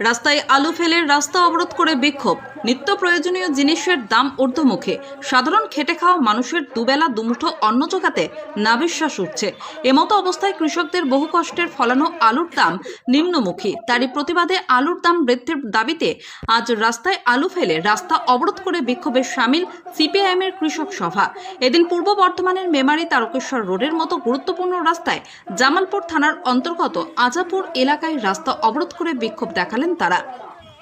রাস্তায় আলু ফেলে রাস্তা অবরোধ করে বিক্ষোভ। নিত্য প্রয়োজনীয় জিনিসের দাম ঊর্ধ্বমুখী। সাধারণ খেটে খাওয়া মানুষের দুবেলা, দুমুঠো অন্ন জোগাতে নাবিশ্বাস উঠছে। এমতো অবস্থায় কৃষকদের বহু কষ্টের ফলানো আলুর দাম নিম্নমুখী। তারই প্রতিবাদে আলুর দাম বৃদ্ধির দাবিতে আজ রাস্তায় আলু ফেলে রাস্তা অবরোধ করে বিক্ষোভে সামিল সিপিআইএমের কৃষক সভা। এদিন পূর্ব বর্ধমানের মেমারি তারকেশ্বর রোডের মতো গুরুত্বপূর্ণ রাস্তায় জামালপুর থানার অন্তর্গত আজাপুর এলাকায় রাস্তা অবরোধ করে বিক্ষোভ দেখালেন তারা।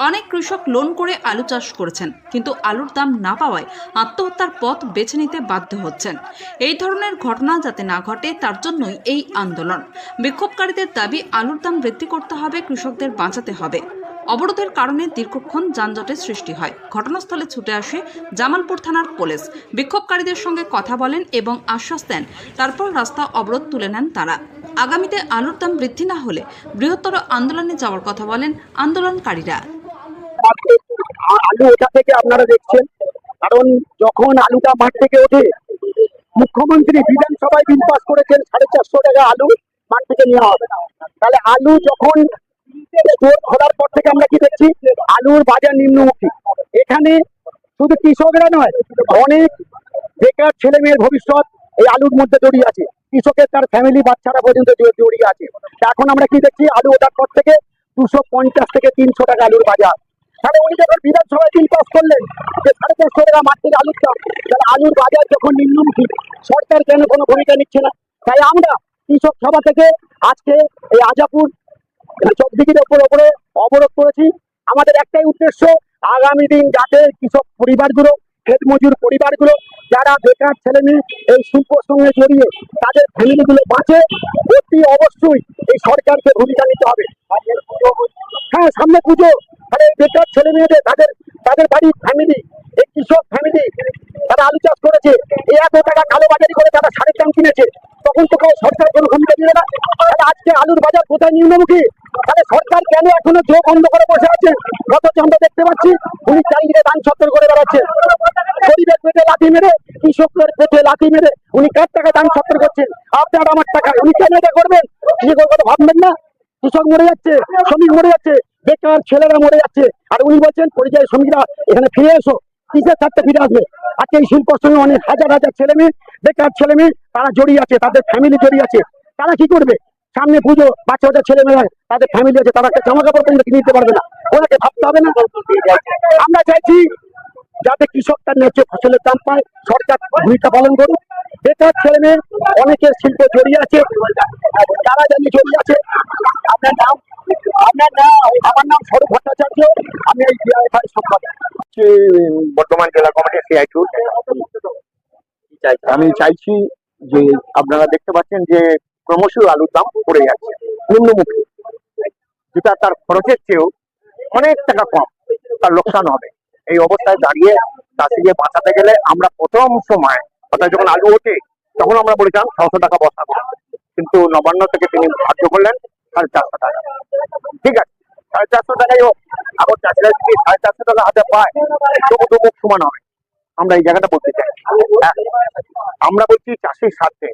অনেক কৃষক লোন করে আলু চাষ করেছেন, কিন্তু আলুর দাম না পাওয়ায় আত্মহত্যার পথ বেছে নিতে বাধ্য হচ্ছেন। এই ধরনের ঘটনা যাতে না ঘটে, তার জন্যই এই আন্দোলন। বিক্ষোভকারীদের দাবি, আলুর দাম বৃদ্ধি করতে হবে, কৃষকদের বাঁচাতে হবে। অবরোধের কারণে দীর্ঘক্ষণ যানজটের সৃষ্টি হয়। ঘটনাস্থলে ছুটে আসে জামালপুর থানার পুলিশ। বিক্ষোভকারীদের সঙ্গে কথা বলেন এবং আশ্বাস দেন, তারপর রাস্তা অবরোধ তুলে নেন তারা। আগামীতে আলুর দাম বৃদ্ধি না হলে বৃহত্তর আন্দোলনে যাওয়ার কথা বলেন আন্দোলনকারীরা। আলু ওঠা থেকে আপনারা দেখছেন। কারণ যখন আলুটা মাঠ থেকে ওঠে, মুখ্যমন্ত্রী বিধানসভায় বিল পাস করেছেন সাড়ে চারশো টাকা আলু মাঠ থেকে নেওয়া হবে। তাহলে আলু যখন খোলার পর থেকে আমরা কি দেখছি? আলুর বাজার নিম্নমুখী। এখানে শুধু কৃষকরা নয়, অনেক বেকার ছেলে মেয়ের ভবিষ্যৎ এই আলুর মধ্যে জড়িয়ে আছে। কৃষকের তার ফ্যামিলি বাচ্চারা পর্যন্ত জড়িয়ে আছে। এখন আমরা কি দেখছি? আলু ওঠার পর থেকে দুশো পঞ্চাশ থেকে তিনশো টাকা আলুর বাজার। বিধানসভায় বিল পাস করলেন। যে সাড়ে চারশো টাকা থেকে আলুর দাম তাহলে আলুর বাজার যখন নিম্নমুখী, সরকার কেন কোনো ভূমিকা নিচ্ছে না? তাই আমরা কৃষক সভা থেকে আজকে এই আজাপুর চকদিকির ওপর ওপরে অবরোধ করেছি। আমাদের একটাই উদ্দেশ্য, আগামী দিন যাতে কৃষক পরিবারগুলো ক্ষেত মজুর পরিবারগুলো, যারা বেকার ছেলে মেয়ে, এই শিল্পর সঙ্গে জড়িয়ে তাদের ফ্যামিলিগুলো বাঁচে, অতি অবশ্যই এই সরকারকে ভূমিকা নিতে হবে। হ্যাঁ সামনে পুজো। তাহলে বেকার ছেলে মেয়েদের তাদের তাদের বাড়ির ফ্যামিলি এই কৃষক ফ্যামিলি তারা আলু চাষ করেছে। এই এত টাকা কালো বাজারি করে তারা সারের দাম কিনেছে। তখন তো কেউ সরকার কোনো ভূমিকা দিবে না। তাহলে আজকে আলুর বাজার কোথায় নিম্নমুখী? তাহলে সরকার কেন এখনও চোখ বন্ধ করে বসে আছে? অথচ আমরা দেখতে পাচ্ছি, উনি চারিদিকে দান সত্তর করে বেড়াচ্ছে। গরিবের পেটে লাথি মেরে কৃষকের পেটে লাথি মেরে উনি কার টাকা দান সত্তর করছেন? আপনার আমার টাকা, উনি কেন এটা করবেন? কোনো কথা ভাববেন না? কৃষক মরে যাচ্ছে, শ্রমিক মরে যাচ্ছে। বেকার ছেলেরা মরে যাচ্ছে। আর উনি বলছেন, পরিযায়ী শ্রমিকরা, এখানে ফিরে এসো। কিসের চারটে ফিরে আসবে? আজকে এই শিল্পর সঙ্গে অনেক হাজার হাজার ছেলে মেয়ে, বেকার ছেলে মেয়ে, তারা জড়িয়ে আছে, তাদের ফ্যামিলি জড়িয়ে আছে। তারা কি করবে? সামনে পুজো, বাচ্চা বাচ্চা ছেলে মেয়েরা, তাদের ফ্যামিলি আছে, তারা একটা জামা কাপড় পর্যন্ত কিনে পারবে না। ওনাকে ভাবতে হবে না। আমরা চাইছি যাতে কৃষক তার ন্যায্য ফসলের দাম পায়, সরকার ভূমিকা পালন করুক। বেকার ছেলে মেয়ে, অনেকের শিল্পে জড়িয়ে আছে তারা জানি জড়িয়ে আছে, আপনার নাম? আপনার নাম? আমার নাম স্বরূপ ভট্টাচার্য। আমি এই সম্পাদক। বর্তমান জেলা কমিটির সিআইটু আমি চাইছি যে আপনারা দেখতে পাচ্ছেন যে ক্রমশ আলুর দাম পড়ে যাচ্ছে, নিম্নমুখী। যেটা তার খরচের চেয়েও অনেক টাকা কম, তার লোকসান হবে। এই অবস্থায় দাঁড়িয়ে চাষিকে বাঁচাতে গেলে আমরা প্রথম সময় অর্থাৎ যখন আলু ওঠে তখন আমরা বলেছিলাম ছশো টাকা করে। কিন্তু নবান্ন থেকে তিনি ধার্য করলেন সাড়ে চারশো টাকা। ঠিক আছে সাড়ে চারশো টাকাই হোক। এখন চাষিরা যদি সাড়ে চারশো টাকা হাতে পায় তবু তো সমান হবে। আমরা এই জায়গাটা বলতে চাই। হ্যাঁ, আমরা বলছি চাষির স্বার্থে।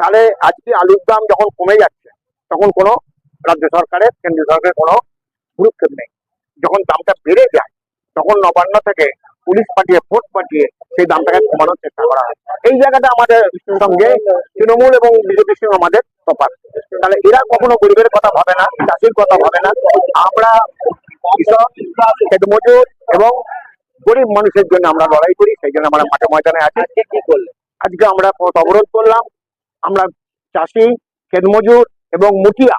তাহলে আজকে আলুর দাম যখন কমে যাচ্ছে তখন কোনো রাজ্য সরকারের কেন্দ্রীয় সরকারের কোনো ভূক্ষেপ নেই। যখন দামটা বেড়ে যায় তখন নবান্ন থেকে পুলিশ পাঠিয়ে ফোর্স পাঠিয়ে সেই দামটাকে কমানোর চেষ্টা করা হয়। এই জায়গাটা আমাদের সঙ্গে তৃণমূল এবং বিজেপির সঙ্গে আমাদের তফাৎ। তাহলে এরা কখনো গরিবের কথা ভাবে না চাষির কথা ভাবে না। আমরা কৃষক ক্ষেত মজুর এবং গরিব মানুষের জন্য আমরা লড়াই করি সেই জন্য আমরা মাঠে ময়দানে আছি। কি করলে আজকে আমরা পথ অবরোধ করলাম। আমরা চাষি ক্ষেত মজুর এবং মুটিয়া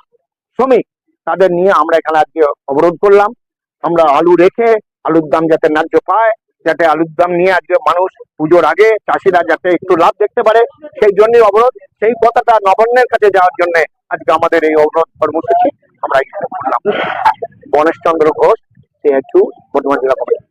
শ্রমিক তাদের নিয়ে আমরা এখানে আজকে অবরোধ করলাম। আমরা আলু রেখে আলুর দাম যাতে ন্যায্য পায়, যাতে আলুর দাম নিয়ে আজকে মানুষ পুজোর আগে চাষিরা যাতে একটু লাভ দেখতে পারে, সেই জন্যই অবরোধ, সেই কথাটা নবান্নের কাছে যাওয়ার জন্য আজকে আমাদের এই অবরোধ কর্মসূচি আমরা এখানে গণেশ চন্দ্র ঘোষ সিএচু বর্ধমান জেলা কমিটি।